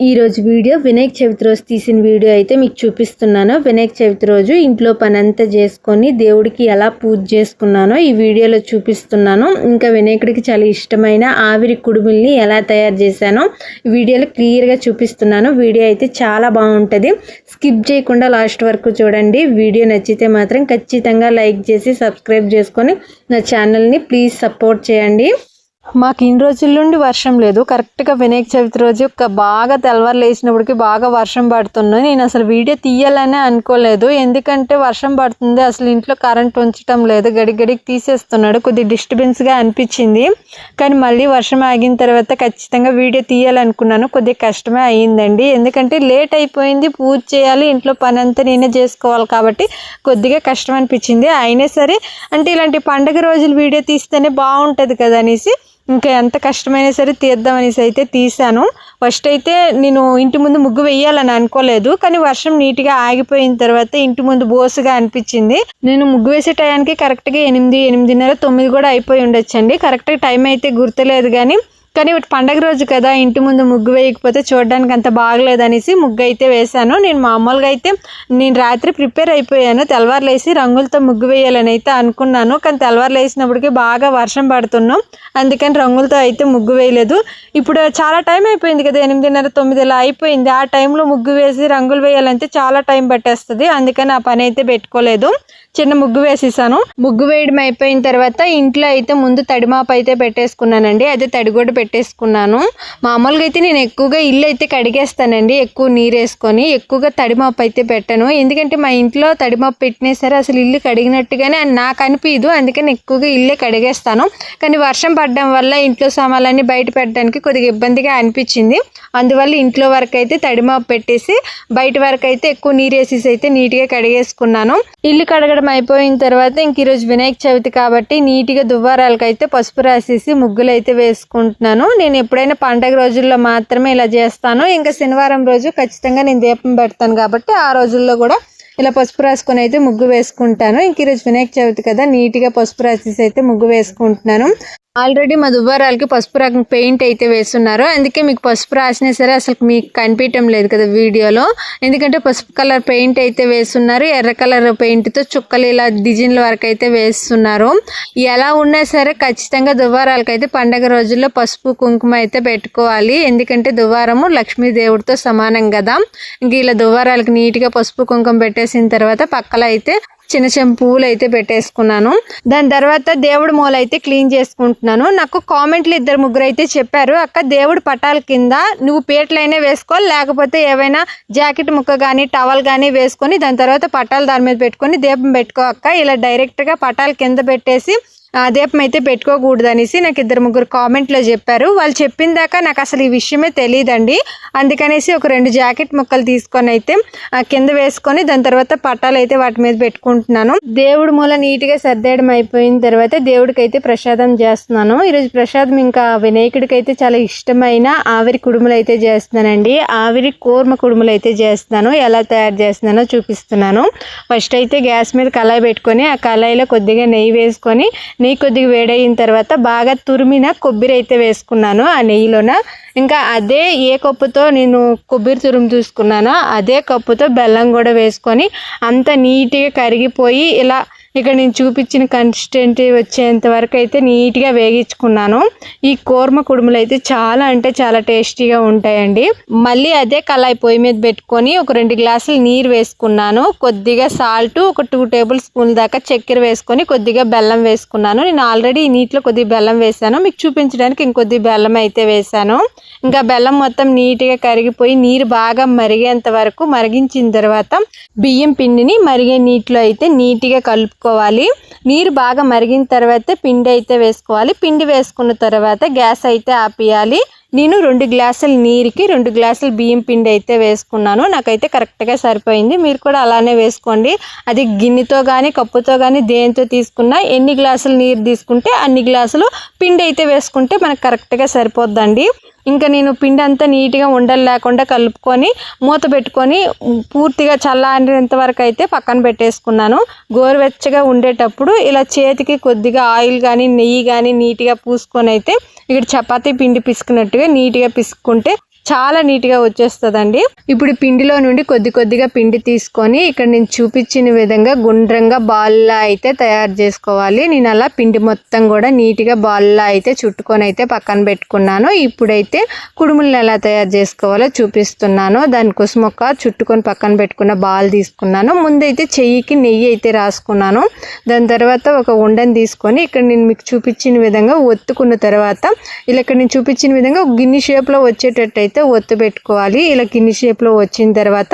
ఈరోజు వీడియో వినాయక చవితి రోజు తీసిన వీడియో అయితే మీకు చూపిస్తున్నాను. వినాయక చవితి రోజు ఇంట్లో పనంతా చేసుకొని దేవుడికి ఎలా పూజ చేసుకున్నానో ఈ వీడియోలో చూపిస్తున్నాను. ఇంకా వినాయకుడికి చాలా ఇష్టమైన ఆవిరి కుడుముల్ని ఎలా తయారు చేశానో వీడియోలో క్లియర్గా చూపిస్తున్నాను. వీడియో అయితే చాలా బాగుంటుంది. స్కిప్ చేయకుండా లాస్ట్ వరకు చూడండి. వీడియో నచ్చితే మాత్రం ఖచ్చితంగా లైక్ చేసి సబ్స్క్రైబ్ చేసుకొని నా ఛానల్ని ప్లీజ్ సపోర్ట్ చేయండి. మాకు ఇన్ని రోజుల నుండి వర్షం లేదు. కరెక్ట్గా వినాయక చవితి రోజు ఒక బాగా తెల్లవారు లేచినప్పటికి బాగా వర్షం పడుతుంది. నేను అసలు వీడియో తీయాలనే అనుకోలేదు. ఎందుకంటే వర్షం పడుతుంది. అసలు ఇంట్లో కరెంట్ ఉంచడం లేదు. గడిగడికి తీసేస్తున్నాడు. కొద్ది డిస్టర్బెన్స్గా అనిపించింది. కానీ మళ్ళీ వర్షం ఆగిన తర్వాత ఖచ్చితంగా వీడియో తీయాలనుకున్నాను. కొద్దిగా కష్టమే అయ్యిందండి. ఎందుకంటే లేట్ అయిపోయింది. పూజ చేయాలి. ఇంట్లో పని అంతా నేనే చేసుకోవాలి కాబట్టి కొద్దిగా కష్టం అనిపించింది. అయినా సరే అంటే ఇలాంటి పండగ రోజులు వీడియో తీస్తేనే బాగుంటుంది కదా అనేసి ఇంకా ఎంత కష్టమైనా సరే తీద్దామనేసి అయితే తీసాను ఫస్ట్ అయితే నేను ఇంటి ముందు ముగ్గు వేయాలని అనుకోలేదు కానీ వర్షం నీట్గా ఆగిపోయిన తర్వాత ఇంటి ముందు బోసుగా అనిపించింది. నేను ముగ్గు వేసే టయానికి కరెక్ట్గా ఎనిమిది ఎనిమిదిన్నర తొమ్మిది కూడా అయిపోయి ఉండొచ్చండి. కరెక్ట్గా టైం అయితే గుర్తులేదు కానీ కానీ ఇటు పండగ రోజు కదా ఇంటి ముందు ముగ్గు వేయకపోతే చూడడానికి అంత బాగలేదనేసి ముగ్గు అయితే వేశాను. నేను మామూలుగా అయితే నేను రాత్రి ప్రిపేర్ అయిపోయాను. తెల్లవారులేసి రంగులతో ముగ్గు వేయాలని అయితే అనుకున్నాను. కానీ తెల్లవారులు వేసినప్పటికీ బాగా వర్షం పడుతున్నాం. అందుకని రంగులతో అయితే ముగ్గు వేయలేదు. ఇప్పుడు చాలా టైం అయిపోయింది కదా ఎనిమిదిన్నర తొమ్మిది ఇలా అయిపోయింది. ఆ టైంలో ముగ్గు వేసి రంగులు వేయాలంటే చాలా టైం పట్టేస్తుంది. అందుకని ఆ పని అయితే పెట్టుకోలేదు. చిన్న ముగ్గు వేసేసాను. ముగ్గు వేయడం అయిపోయిన తర్వాత ఇంట్లో అయితే ముందు తడిమాపు అయితే పెట్టేసుకున్నానండి. తడి తడిగొడ్డ పెట్టేసుకున్నాను. మామూలుగా అయితే నేను ఎక్కువగా ఇల్లు అయితే కడిగేస్తానండి. ఎక్కువ నీరు వేసుకొని ఎక్కువగా తడిమాపు అయితే పెట్టను. ఎందుకంటే మా ఇంట్లో తడిమాపు పెట్టినా సరే అసలు ఇల్లు కడిగినట్టుగానే నాకు అనిపించదు అందుకని ఎక్కువగా ఇల్లే కడిగేస్తాను. కానీ వర్షం పడడం వల్ల ఇంట్లో సామాన్లన్నీ బయట పెట్టడానికి కొద్దిగా ఇబ్బందిగా అనిపించింది. అందువల్ల ఇంట్లో వరకు అయితే తడిమాపు పెట్టేసి బయట వరకు అయితే ఎక్కువ నీరు వేసేసి అయితే నీట్గా కడిగేసుకున్నాను. ఇల్లు కడగడం అయిపోయిన తర్వాత ఇంక ఈరోజు వినాయక చవితి కాబట్టి నీట్గా దువ్వారాలకు అయితే పసుపు రాసేసి ముగ్గులు అయితే వేసుకుంటున్నాను. నేను ఎప్పుడైనా పండగ రోజుల్లో మాత్రమే ఇలా చేస్తాను. ఇంకా శనివారం రోజు ఖచ్చితంగా నేను దీపం పెడతాను కాబట్టి ఆ రోజుల్లో కూడా ఇలా పసుపు రాసుకొని అయితే ముగ్గు వేసుకుంటాను. ఇంక ఈరోజు వినాయక చవితి కదా నీట్గా పసుపు రాసేసి అయితే ముగ్గు వేసుకుంటున్నాను. ఆల్రెడీ మా దువ్వారాలకి పసుపు రకం పెయింట్ అయితే వేస్తున్నారు. అందుకే మీకు పసుపు రాసినా సరే అసలు మీకు కనిపించడం లేదు కదా వీడియోలో. ఎందుకంటే పసుపు కలర్ పెయింట్ అయితే వేస్తున్నారు. ఎర్ర కలర్ పెయింట్తో చుక్కలు ఇలా డిజైన్ల వరకు అయితే వేస్తున్నారు. ఎలా ఉన్నా సరే ఖచ్చితంగా దువ్వారాలకి అయితే పండగ రోజుల్లో పసుపు కుంకుమ అయితే పెట్టుకోవాలి. ఎందుకంటే దువ్వారము లక్ష్మీదేవుడితో సమానం కదా. ఇంక ఇలా దువ్వారాలకి నీట్గా పసుపు కుంకుమ పెట్టేసిన తర్వాత పక్కల అయితే చిన్న చిన్న పువ్వులు అయితే పెట్టేసుకున్నాను. దాని తర్వాత దేవుడి మూల అయితే క్లీన్ చేసుకుంటున్నాను. నాకు కామెంట్లు ఇద్దరు ముగ్గురు అయితే చెప్పారు అక్క దేవుడి పటాల కింద నువ్వు పీటలైనా వేసుకోవాలి లేకపోతే ఏవైనా జాకెట్ ముక్క కానీ టవల్ కానీ వేసుకొని దాని తర్వాత పటాలు దాని మీద పెట్టుకొని దీపం పెట్టుకో అక్క. ఇలా డైరెక్ట్గా పటాల కింద పెట్టేసి దీపం అయితే పెట్టుకోకూడదు అనేసి నాకు ఇద్దరు ముగ్గురు కామెంట్లో చెప్పారు. వాళ్ళు చెప్పిన దాకా నాకు అసలు ఈ విషయమే తెలియదండి అందుకనేసి ఒక రెండు జాకెట్ ముక్కలు తీసుకొని అయితే కింద వేసుకొని దాని తర్వాత పట్టాలు అయితే వాటి మీద పెట్టుకుంటున్నాను. దేవుడి మూల నీట్గా సర్దేయడం అయిపోయిన తర్వాత దేవుడికి అయితే ప్రసాదం చేస్తున్నాను. ఈరోజు ప్రసాదం ఇంకా వినాయకుడికి అయితే చాలా ఇష్టమైన ఆవిరి కుడుములు అయితే చేస్తున్నానండి. ఆవిరి కూర్మ కుడుములు అయితే చేస్తున్నాను. ఎలా తయారు చేస్తున్నానో చూపిస్తున్నాను. ఫస్ట్ అయితే గ్యాస్ మీద కళాయి పెట్టుకొని ఆ కళాయిలో కొద్దిగా నెయ్యి వేసుకొని నెయ్యి కొద్దిగా వేడయిన తర్వాత బాగా తురిమిన కొబ్బరి అయితే వేసుకున్నాను ఆ నెయ్యిలోన. ఇంకా అదే ఏ కప్పుతో నేను కొబ్బరి తురుము చూసుకున్నానో అదే కప్పుతో బెల్లం కూడా వేసుకొని అంత నీట్గా కరిగిపోయి ఇలా ఇక్కడ నేను చూపించిన కన్సిస్టెంట్ వచ్చేంత వరకు అయితే నీట్గా వేగించుకున్నాను. ఈ కూర్మ కుడుములు అయితే చాలా అంటే చాలా టేస్టీగా ఉంటాయండి. మళ్ళీ అదే కళాయి పొయ్యి మీద పెట్టుకొని ఒక రెండు గ్లాసులు నీరు వేసుకున్నాను. కొద్దిగా సాల్ట్ ఒక టూ టేబుల్ స్పూన్ దాకా చక్కెర వేసుకొని కొద్దిగా బెల్లం వేసుకున్నాను. నేను ఆల్రెడీ ఈ నీటిలో కొద్దిగా బెల్లం వేసాను. మీకు చూపించడానికి ఇంకొద్ది బెల్లం అయితే వేసాను. ఇంకా బెల్లం మొత్తం నీట్గా కరిగిపోయి నీరు బాగా మరిగేంత వరకు మరిగించిన తర్వాత బియ్యం పిండిని మరిగే నీటిలో అయితే నీట్గా కలుపు పెట్టుకోవాలి నీరు బాగా మరిగిన తర్వాత పిండి అయితే వేసుకోవాలి. పిండి వేసుకున్న తర్వాత గ్యాస్ అయితే ఆపేయాలి. నేను రెండు గ్లాసుల నీరుకి రెండు గ్లాసుల బియ్యం పిండి అయితే వేసుకున్నాను. నాకైతే కరెక్ట్గా సరిపోయింది. మీరు కూడా అలానే వేసుకోండి. అది గిన్నెతో కానీ కప్పుతో కానీ దేంతో తీసుకున్నా ఎన్ని గ్లాసులు నీరు తీసుకుంటే అన్ని గ్లాసులు పిండి అయితే వేసుకుంటే మనకు కరెక్ట్గా సరిపోద్దండి. ఇంకా నేను పిండి అంతా నీట్గా ఉండలు లేకుండా కలుపుకొని మూత పెట్టుకొని పూర్తిగా చల్లారినంత వరకు అయితే పక్కన పెట్టేసుకున్నాను. గోరువెచ్చగా ఉండేటప్పుడు ఇలా చేతికి కొద్దిగా ఆయిల్ కానీ నెయ్యి కానీ నీట్గా పూసుకొని అయితే ఇక్కడ చపాతీ పిండి పిసుకున్నట్టుగా నీట్గా పిసుకుంటే చాలా నీట్గా వచ్చేస్తుందండి. ఇప్పుడు పిండిలో నుండి కొద్ది కొద్దిగా పిండి తీసుకొని ఇక్కడ నేను చూపించిన విధంగా గుండ్రంగా బాల్లా అయితే తయారు చేసుకోవాలి. నేను అలా పిండి మొత్తం కూడా నీట్గా బాల్లా అయితే చుట్టుకొని అయితే పక్కన పెట్టుకున్నాను. ఇప్పుడైతే కుడుములను ఎలా తయారు చేసుకోవాలో చూపిస్తున్నాను. దానికోసం ఒక చుట్టుకొని పక్కన పెట్టుకున్న బాల్ తీసుకున్నాను. ముందైతే చెయ్యికి నెయ్యి అయితే రాసుకున్నాను. దాని తర్వాత ఒక ఉండని తీసుకొని ఇక్కడ నేను మీకు చూపించిన విధంగా ఒత్తుకున్న తర్వాత ఇలా ఇక్కడ నేను చూపించిన విధంగా ఒక గిన్నె షేప్లో వచ్చేటట్టు అయితే ఒత్తు పెట్టుకోవాలి. ఇలా కిన్ని షేప్లో వచ్చిన తర్వాత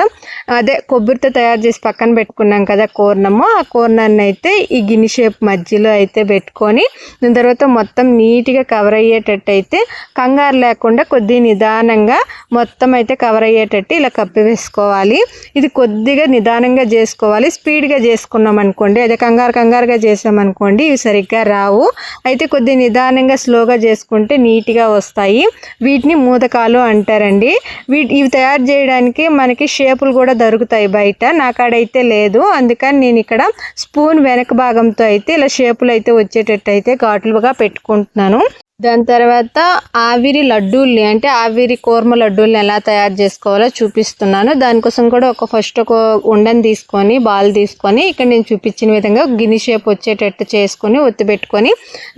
అదే కొబ్బరితో తయారు చేసి పక్కన పెట్టుకున్నాం కదా కోర్నము. ఆ కోర్నాన్ని అయితే ఈ గిన్నె షేప్ మధ్యలో అయితే పెట్టుకొని దాని తర్వాత మొత్తం నీట్గా కవర్ అయ్యేటట్టు అయితే కంగారు లేకుండా కొద్ది నిదానంగా మొత్తం అయితే కవర్ అయ్యేటట్టు ఇలా కప్పి వేసుకోవాలి. ఇది కొద్దిగా నిదానంగా చేసుకోవాలి. స్పీడ్గా చేసుకున్నాం అనుకోండి అదే కంగారు కంగారుగా చేసామనుకోండి ఇవి సరిగ్గా రావు. అయితే కొద్ది నిదానంగా స్లోగా చేసుకుంటే నీట్గా వస్తాయి. వీటిని మూతకాలు అంటే అంటారండి వీటి ఇవి తయారు చేయడానికి మనకి షేపులు కూడా దొరుకుతాయి బయట. నాకాడైతే లేదు. అందుకని నేను ఇక్కడ స్పూన్ వెనక భాగంతో అయితే ఇలా షేపులు అయితే వచ్చేటట్టు అయితే ఘాట్లుగా పెట్టుకుంటున్నాను. దాని తర్వాత ఆవిరి లడ్డూల్ని అంటే ఆవిరి కూర్మ లడ్డూల్ని ఎలా తయారు చేసుకోవాలో చూపిస్తున్నాను. దానికోసం కూడా ఒక ఫస్ట్ ఒక ఉండని తీసుకొని బాల్ తీసుకొని ఇక్కడ నేను చూపించిన విధంగా గిని షేప్ వచ్చేటట్టు చేసుకొని ఒత్తిపెట్టుకొని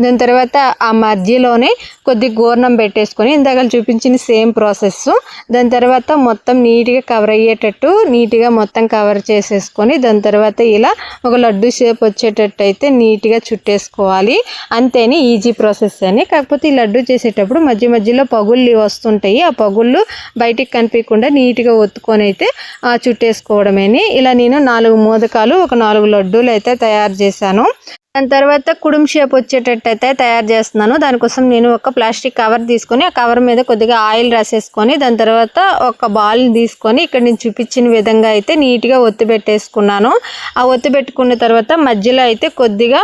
దాని తర్వాత ఆ మధ్యలోనే కొద్ది గోర్ణం పెట్టేసుకొని ఇందాక చూపించిన సేమ్ ప్రాసెస్. దాని తర్వాత మొత్తం నీట్గా కవర్ అయ్యేటట్టు నీట్గా మొత్తం కవర్ చేసేసుకొని దాని తర్వాత ఇలా ఒక లడ్డు షేప్ వచ్చేటట్టు అయితే నీట్గా చుట్టేసుకోవాలి. అంతేనే ఈజీ ప్రాసెస్ అని. కాకపోతే ఈ లడ్డు చేసేటప్పుడు మధ్య మధ్యలో పగుళ్ళు వస్తుంటాయి. ఆ పగుళ్ళు బయటికి కనిపించకుండా నీట్గా ఒత్తుకొని అయితే చుట్టేసుకోవడమేని. ఇలా నేను నాలుగు మోదకాలు ఒక నాలుగు లడ్డూలు అయితే తయారు చేశాను. దాని తర్వాత కుడుం షేప్ వచ్చేటట్టు అయితే తయారు చేస్తున్నాను. దానికోసం నేను ఒక ప్లాస్టిక్ కవర్ తీసుకొని ఆ కవర్ మీద కొద్దిగా ఆయిల్ రాసేసుకొని దాని తర్వాత ఒక బాల్ తీసుకొని ఇక్కడ నేను చూపించిన విధంగా అయితే నీట్గా ఒత్తి పెట్టేసుకున్నాను. ఆ ఒత్తి పెట్టుకున్న తర్వాత మధ్యలో అయితే కొద్దిగా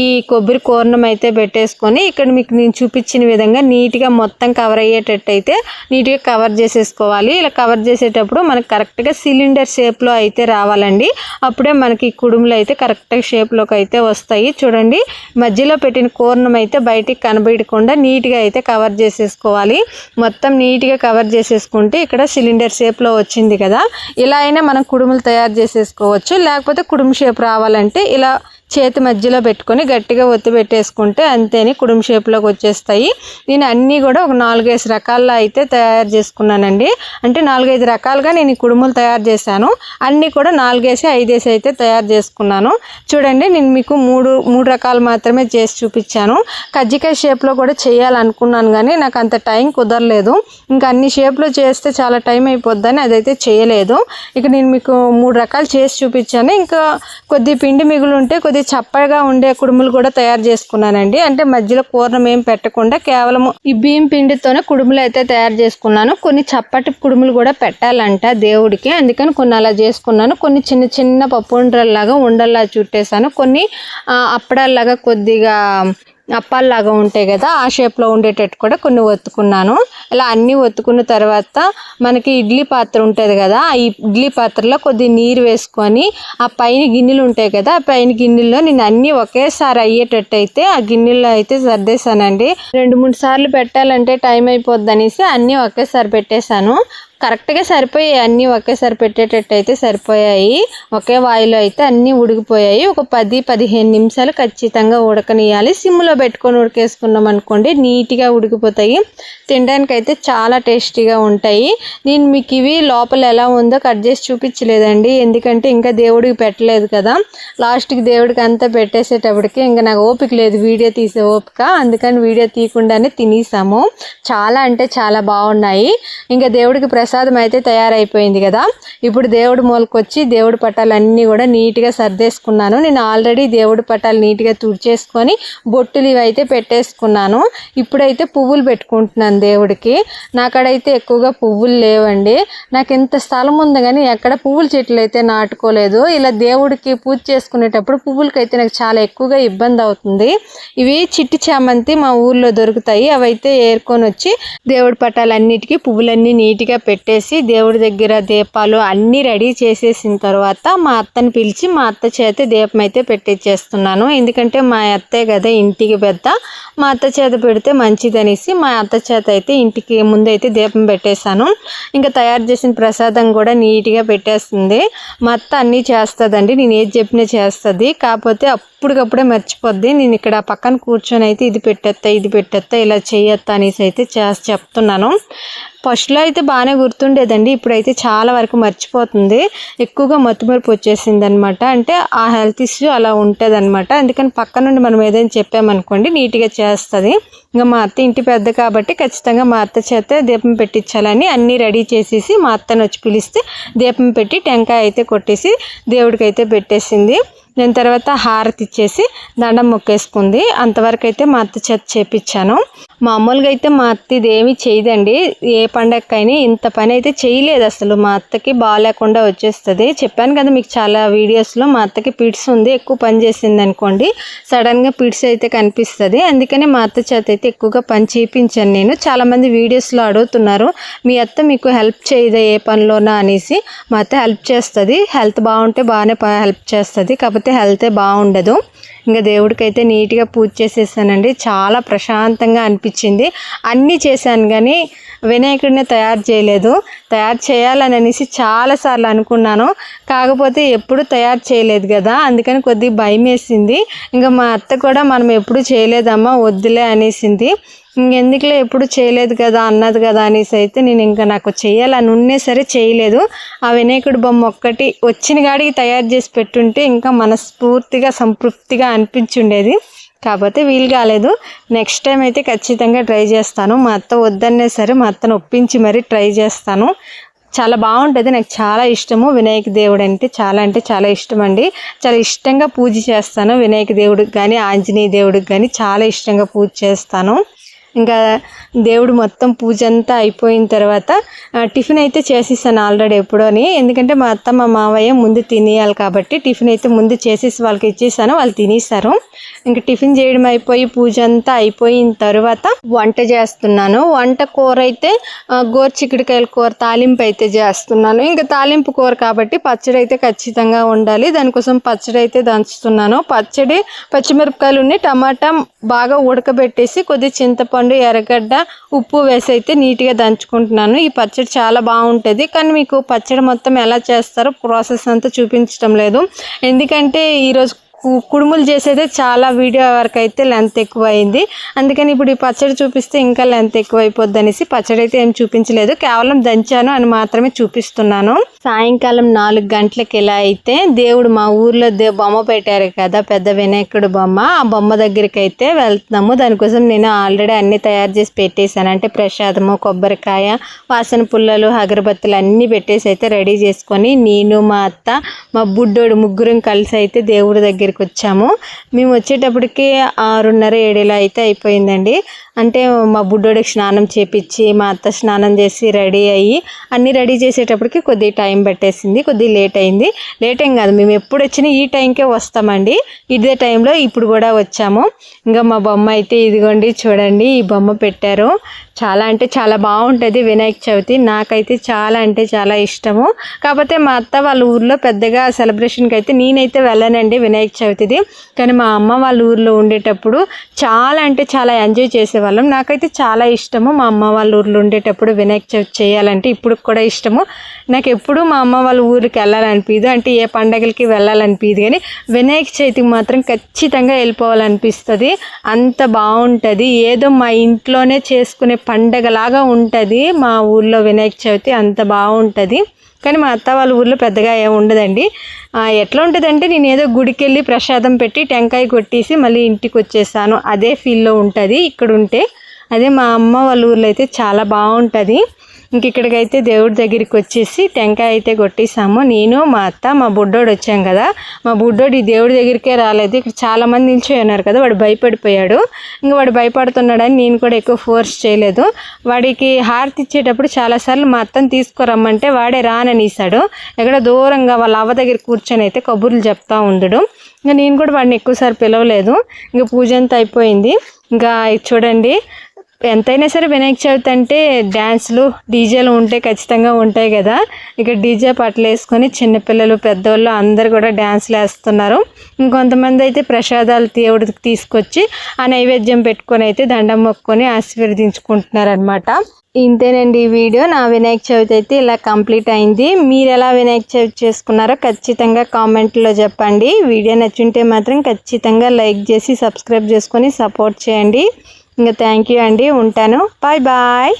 ఈ కొబ్బరి కోర్ణం అయితే పెట్టేసుకొని ఇక్కడ మీకు నేను చూపించిన విధంగా నీట్గా మొత్తం కవర్ అయ్యేటట్టు అయితే నీట్గా కవర్ చేసేసుకోవాలి. ఇలా కవర్ చేసేటప్పుడు మనకు కరెక్ట్గా సిలిండర్ షేప్లో అయితే రావాలండి. అప్పుడే మనకి కుడుములు అయితే కరెక్ట్గా షేప్లోకి అయితే వస్తాయి. చూడండి. మధ్యలో పెట్టిన కోర్ణం అయితే బయటికి కనబడకుండా నీట్గా అయితే కవర్ చేసేసుకోవాలి. మొత్తం నీట్గా కవర్ చేసేసుకుంటే ఇక్కడ సిలిండర్ షేప్లో వచ్చింది కదా. ఇలా అయినా మనం కుడుములు తయారు చేసేసుకోవచ్చు. లేకపోతే కుడుము షేప్ రావాలంటే ఇలా చేతి మధ్యలో పెట్టుకొని గట్టిగా ఒత్తి పెట్టేసుకుంటే అంతేని కుడుము షేప్లోకి వచ్చేస్తాయి. నేను అన్నీ కూడా ఒక నాలుగైదు రకాల్లో అయితే తయారు చేసుకున్నానండి. అంటే నాలుగైదు రకాలుగా నేను ఈ కుడుములు తయారు చేశాను. అన్నీ కూడా నాలుగేసి ఐదేసి అయితే తయారు చేసుకున్నాను. చూడండి నేను మీకు మూడు మూడు రకాలు మాత్రమే చేసి చూపించాను. కజ్జికాయ షేప్లో కూడా చేయాలనుకున్నాను కానీ నాకు అంత టైం కుదరలేదు. ఇంకా అన్ని షేప్లో చేస్తే చాలా టైం అయిపోద్దని అదైతే చేయలేదు. ఇక నేను మీకు మూడు రకాలు చేసి చూపించాను. ఇంకా కొద్ది పిండి మిగులు ఉంటే ఇది చప్పగా ఉండే కుడుములు కూడా తయారు చేసుకున్నానండి. అంటే మధ్యలో కూరను ఏం పెట్టకుండా కేవలం ఈ బియ్యం పిండితోనే కుడుములు అయితే తయారు చేసుకున్నాను. కొన్ని చప్పటి కుడుములు కూడా పెట్టాలంట దేవుడికి. అందుకని కొన్ని అలా చేసుకున్నాను. కొన్ని చిన్న చిన్న పప్పు ఉండల్లాగా ఉండల్లా చుట్టేసాను కొన్ని అప్పడాల్లాగా కొద్దిగా అప్పాల్లాగా ఉంటాయి కదా ఆ షేప్లో ఉండేటట్టు కూడా కొన్ని ఒత్తుకున్నాను. ఇలా అన్నీ ఒత్తుకున్న తర్వాత మనకి ఇడ్లీ పాత్ర ఉంటుంది కదా ఆ ఇడ్లీ పాత్రలో కొద్ది నీరు వేసుకొని ఆ పైన గిన్నెలు ఉంటాయి కదా ఆ పైన గిన్నెల్లో నేను అన్నీ ఒకేసారి అయ్యేటట్టు అయితే ఆ గిన్నెల్లో అయితే సర్దేశానండి. రెండు మూడు సార్లు పెట్టాలంటే టైం అయిపోద్ది అనేసి అన్నీ ఒకేసారి పెట్టేశాను. కరెక్ట్గా సరిపోయాయి. అన్నీ ఒకేసారి పెట్టేటట్టు అయితే సరిపోయాయి. ఒకే వాయిలో అయితే అన్నీ ఉడికిపోయాయి. ఒక పది పదిహేను నిమిషాలు ఖచ్చితంగా ఉడకనియాలి సిమ్లో పెట్టుకొని ఉడికేసుకున్నాం అనుకోండి నీట్గా ఉడికిపోతాయి. తినడానికి అయితే చాలా టేస్టీగా ఉంటాయి. నేను మీకు ఇవి లోపల ఎలా ఉందో కట్ చేసి చూపించలేదండి. ఎందుకంటే ఇంకా దేవుడికి పెట్టలేదు కదా. లాస్ట్కి దేవుడికి అంతా పెట్టేసేటప్పటికి ఇంకా నాకు ఓపిక లేదు వీడియో తీసే ఓపిక. అందుకని వీడియో తీయకుండానే తినేసాము. చాలా అంటే చాలా బాగున్నాయి. ఇంకా దేవుడికి ప్రశ్న ప్రసాదం అయితే తయారైపోయింది కదా. ఇప్పుడు దేవుడి మూలకొచ్చి దేవుడి పట్టాలు అన్నీ కూడా నీట్గా సర్దేసుకున్నాను. నేను ఆల్రెడీ దేవుడి పటాలు నీట్గా తుడిచేసుకొని బొట్టులు ఇవైతే పెట్టేసుకున్నాను. ఇప్పుడైతే పువ్వులు పెట్టుకుంటున్నాను దేవుడికి. నాకడైతే ఎక్కువగా పువ్వులు లేవండి. నాకు ఇంత స్థలం ఉంది కానీ ఎక్కడ పువ్వుల చెట్లు అయితే నాటుకోలేదు. ఇలా దేవుడికి పూజ చేసుకునేటప్పుడు పువ్వులకైతే నాకు చాలా ఎక్కువగా ఇబ్బంది అవుతుంది. ఇవి చిట్టి చామంతి మా ఊర్లో దొరుకుతాయి. అవైతే ఏరుకొని వచ్చి దేవుడి పట్టాలన్నిటికీ పువ్వులన్నీ నీట్గా పెట్టేసి దేవుడి దగ్గర దీపాలు అన్నీ రెడీ చేసేసిన తర్వాత మా అత్తని పిలిచి మా అత్త చేత దీపం అయితే పెట్టించేస్తున్నాను ఎందుకంటే మా అత్తే కదా ఇంటికి పెద్ద మా అత్త చేత పెడితే మంచిదనేసి మా అత్త చేత అయితే ఇంటికి ముందైతే దీపం పెట్టేశాను. ఇంకా తయారు చేసిన ప్రసాదం కూడా నీట్గా పెట్టేస్తుంది. మా అత్త అన్నీ చేస్తుందండి నేను ఏది చెప్పినా చేస్తుంది. కాకపోతే అప్పటికప్పుడే మర్చిపోద్ది నేను ఇక్కడ పక్కన కూర్చొని అయితే ఇది పెట్టేస్తా ఇది పెట్టేస్తా ఇలా చేయొత్తా అనేసి అయితే చేసి చెప్తున్నాను. ఫస్ట్లో అయితే బాగానే గుర్తుండేదండి. ఇప్పుడైతే చాలా వరకు మర్చిపోతుంది. ఎక్కువగా మత్తుమరుపు వచ్చేసింది అనమాట అంటే ఆ హెల్త్ ఇష్యూ అలా ఉంటుంది అనమాట అందుకని పక్క నుండి మనం ఏదైనా చెప్పామనుకోండి నీట్గా చేస్తుంది. ఇంకా మా అత్త ఇంటి పెద్ద కాబట్టి ఖచ్చితంగా మా అత్త చేత దీపం పెట్టించాలని అన్నీ రెడీ చేసేసి మా అత్తను వచ్చి పిలిస్తే దీపం పెట్టి టెంకాయ అయితే కొట్టేసి దేవుడికి అయితే పెట్టేసింది. నేను తర్వాత హారతి ఇచ్చేసి దండం మొక్కేసుకుంది. అంతవరకు అయితే మా అత్త చేత చేపించాను మామూలుగా అయితే మా అత్త ఇదేమీ చేయదండి. ఏ పండగకైనా ఇంత పని అయితే చేయలేదు అసలు. మా అత్తకి బాగాలేకుండా వచ్చేస్తుంది. చెప్పాను కదా మీకు చాలా వీడియోస్లో మా అత్తకి పిడ్స్ ఉంది ఎక్కువ పని చేసింది అనుకోండి సడన్గా పిడ్స్ అయితే కనిపిస్తుంది. అందుకనే మా అత్త చేత అయితే ఎక్కువగా పని చేయించాను నేను. చాలామంది వీడియోస్లో అడుగుతున్నారు మీ అత్త మీకు హెల్ప్ చేయదా ఏ పనిలోనా? అనేసి. మా అత్త హెల్ప్ చేస్తుంది. హెల్త్ బాగుంటే బాగానే హెల్ప్ చేస్తుంది. కాకపోతే హెల్తే బాగుండదు. ఇంకా దేవుడికైతే నీట్గా పూజ చేసేసానండి. చాలా ప్రశాంతంగా అనిపించింది. అన్నీ చేశాను కానీ వినాయకుడిని తయారు చేయలేదు. తయారు చేయాలని అనేసి చాలాసార్లు అనుకున్నాను. కాకపోతే ఎప్పుడు తయారు చేయలేదు కదా అందుకని కొద్దిగా భయం వేసింది ఇంకా మా అత్త కూడా మనం ఎప్పుడు చేయలేదమ్మా వద్దులే అనేసింది. ఇంకెందుకులే ఎప్పుడు చేయలేదు కదా అన్నది కదా అనేసి అయితే నేను ఇంకా నాకు చేయాలని ఉన్నే సరే చేయలేదు. ఆ వినాయకుడి బొమ్మ ఒక్కటి వచ్చిన గాడికి తయారు చేసి పెట్టుంటే ఇంకా మనస్ఫూర్తిగా సంతృప్తిగా అనిపించుండేది. కాకపోతే వీలు కాలేదు. నెక్స్ట్ టైం అయితే ఖచ్చితంగా ట్రై చేస్తాను. మా అత్త వద్దనే సరే మా అత్తను ఒప్పించి మరీ ట్రై చేస్తాను. చాలా బాగుంటుంది. నాకు చాలా ఇష్టము. వినాయక దేవుడు అంటే చాలా అంటే చాలా ఇష్టం అండి. చాలా ఇష్టంగా పూజ చేస్తాను వినాయక దేవుడికి కానీ ఆంజనేయ దేవుడికి కానీ చాలా ఇష్టంగా పూజ చేస్తాను. ఇంకా దేవుడు మొత్తం పూజ అంతా అయిపోయిన తర్వాత టిఫిన్ అయితే చేసేసాను ఆల్రెడీ ఎప్పుడోని. ఎందుకంటే మా అత్తమ్మ మా మావయ్య ముందు తినేయాలి కాబట్టి టిఫిన్ అయితే ముందు చేసేసి వాళ్ళకి ఇచ్చేసాను వాళ్ళు తినేసారు ఇంకా టిఫిన్ చేయడం అయిపోయి పూజ అంతా అయిపోయిన తర్వాత వంట చేస్తున్నాను. వంట కూర అయితే గోరు చిక్కుడుకాయల కూర తాలింపు అయితే చేస్తున్నాను. ఇంకా తాలింపు కూర కాబట్టి పచ్చడి అయితే ఖచ్చితంగా ఉండాలి. దానికోసం పచ్చడి అయితే దంచుతున్నాను. పచ్చడి పచ్చిమిరపకాయలు టమాటా బాగా ఉడకబెట్టేసి కొద్దిగా చింతపండు ఎర్రగడ్డ ఉప్పు వేసి అయితే నీట్గా దంచుకుంటున్నాను. ఈ పచ్చడి చాలా బాగుంటుంది. కానీ మీకు పచ్చడి మొత్తం ఎలా చేస్తారో ప్రాసెస్ అంతా చూపించడం లేదు. ఎందుకంటే ఈరోజు కుడుములు చేసేదే చాలా వీడియో వరకు అయితే లెంత్ ఎక్కువ అయింది అందుకని ఇప్పుడు ఈ పచ్చడి చూపిస్తే ఇంకా లెంత్ ఎక్కువ అయిపోద్ది అనేసి పచ్చడి అయితే ఏం చూపించలేదు. కేవలం దంచాను అని మాత్రమే చూపిస్తున్నాను. సాయంకాలం నాలుగు గంటలకి ఇలా అయితే దేవుడు మా ఊర్లో దే బొమ్మ పెట్టారు కదా పెద్ద వినాయకుడు బొమ్మ. ఆ బొమ్మ దగ్గరికి అయితే వెళ్తున్నాము. దానికోసం నేను ఆల్రెడీ అన్ని తయారు చేసి పెట్టేశాను. అంటే ప్రసాదము కొబ్బరికాయ వాసన పుల్లలు అగరబత్తులు అన్నీ పెట్టేసి అయితే రెడీ చేసుకొని నేను మా అత్త మా బుడ్డోడు ముగ్గురం కలిసి అయితే దేవుడి దగ్గర దగ్గరికి వచ్చాము. మేము వచ్చేటప్పటికి ఆరున్నర ఏడేలా అయితే అయిపోయిందండి. అంటే మా బుడ్డోడికి స్నానం చేపించి మా అత్త స్నానం చేసి రెడీ అయ్యి అన్నీ రెడీ చేసేటప్పటికి కొద్దిగా టైం పెట్టేసింది కొద్దిగా లేట్ అయింది. లేట్ ఏం కాదు మేము ఎప్పుడు వచ్చినా ఈ టైంకే వస్తామండి. ఇదే టైంలో ఇప్పుడు కూడా వచ్చాము. ఇంకా మా బొమ్మ అయితే ఇదిగోండి చూడండి ఈ బొమ్మ పెట్టారు. చాలా అంటే చాలా బాగుంటుంది వినాయక చవితి. నాకైతే చాలా అంటే చాలా ఇష్టము. కాకపోతే మా అత్త వాళ్ళ ఊర్లో పెద్దగా సెలబ్రేషన్కి అయితే నేనైతే వెళ్ళనండి వినాయక చవితిది. కానీ మా అమ్మ వాళ్ళ ఊర్లో ఉండేటప్పుడు చాలా అంటే చాలా ఎంజాయ్ చేసేవాళ్ళం. నాకైతే చాలా ఇష్టము మా అమ్మ వాళ్ళ ఊర్లో ఉండేటప్పుడు వినాయక చవితి చేయాలంటే ఇప్పుడు కూడా ఇష్టము. నాకు ఎప్పుడు మా అమ్మ వాళ్ళ ఊరికి వెళ్ళాలనిపించదు అంటే ఏ పండగలకి వెళ్ళాలనిపించదు కానీ వినాయక చవితికి మాత్రం ఖచ్చితంగా వెళ్ళిపోవాలనిపిస్తుంది. అంత బాగుంటుంది. ఏదో మా ఇంట్లోనే చేసుకునే పండగలాగా ఉంటుంది. మా ఊర్లో వినాయక చవితి అంత బాగుంటుంది. కానీ మా అత్త వాళ్ళ ఊర్లో పెద్దగా ఏమి ఉండదండి. ఎట్లా ఉంటుందంటే నేను ఏదో గుడికి వెళ్ళి ప్రసాదం పెట్టి టెంకాయ కొట్టేసి మళ్ళీ ఇంటికి వచ్చేసాను అదే ఫీల్లో ఉంటుంది. ఇక్కడ ఉంటే అదే మా అమ్మ వాళ్ళ ఊర్లో అయితే చాలా బాగుంటుంది. ఇంక ఇక్కడికైతే దేవుడి దగ్గరికి వచ్చేసి టెంకాయ అయితే కొట్టేసాము. నేను మా అత్త మా బుడ్డోడు వచ్చాం కదా. మా బుడ్డోడు ఈ దేవుడి దగ్గరికే రాలేదు. ఇక్కడ చాలా మంది నిల్చొని ఉన్నారు కదా. వాడు భయపడిపోయాడు. ఇంకా వాడు భయపడుతున్నాడని నేను కూడా ఎక్కువ ఫోర్స్ చేయలేదు. వాడికి హారతి ఇచ్చేటప్పుడు చాలాసార్లు మా అత్తని తీసుకురమ్మంటే వాడే రాననేసాడు ఎక్కడ దూరంగా వాళ్ళ అవ్వ దగ్గర కూర్చొని అయితే కబుర్లు చెప్తా ఉండడు. ఇంకా నేను కూడా వాడిని ఎక్కువసారి పిలవలేదు. ఇంకా పూజ అంతా అయిపోయింది. ఇంకా చూడండి. ఎంతైనా సరే వినాయక చవితి అంటే డ్యాన్స్లు డీజేలు ఉంటే ఖచ్చితంగా ఉంటాయి కదా. ఇక డీజే పట్లు వేసుకొని చిన్నపిల్లలు పెద్దవాళ్ళు అందరు కూడా డ్యాన్స్లు వేస్తున్నారు. ఇంకొంతమంది అయితే ప్రసాదాలు దేవుడికి తీసుకొచ్చి ఆ నైవేద్యం పెట్టుకొని అయితే దండం మొక్కుకొని ఆశీర్వదించుకుంటున్నారు అనమాట ఇంతేనండి ఈ వీడియో. నా వినాయక చవితి అయితే ఇలా కంప్లీట్ అయింది. మీరు ఎలా వినాయక చవితి చేసుకున్నారో ఖచ్చితంగా కామెంట్లో చెప్పండి. వీడియో నచ్చుంటే మాత్రం ఖచ్చితంగా లైక్ చేసి సబ్స్క్రైబ్ చేసుకొని సపోర్ట్ చేయండి. ఇంకా థ్యాంక్ యూ అండి ఉంటాను. Bye bye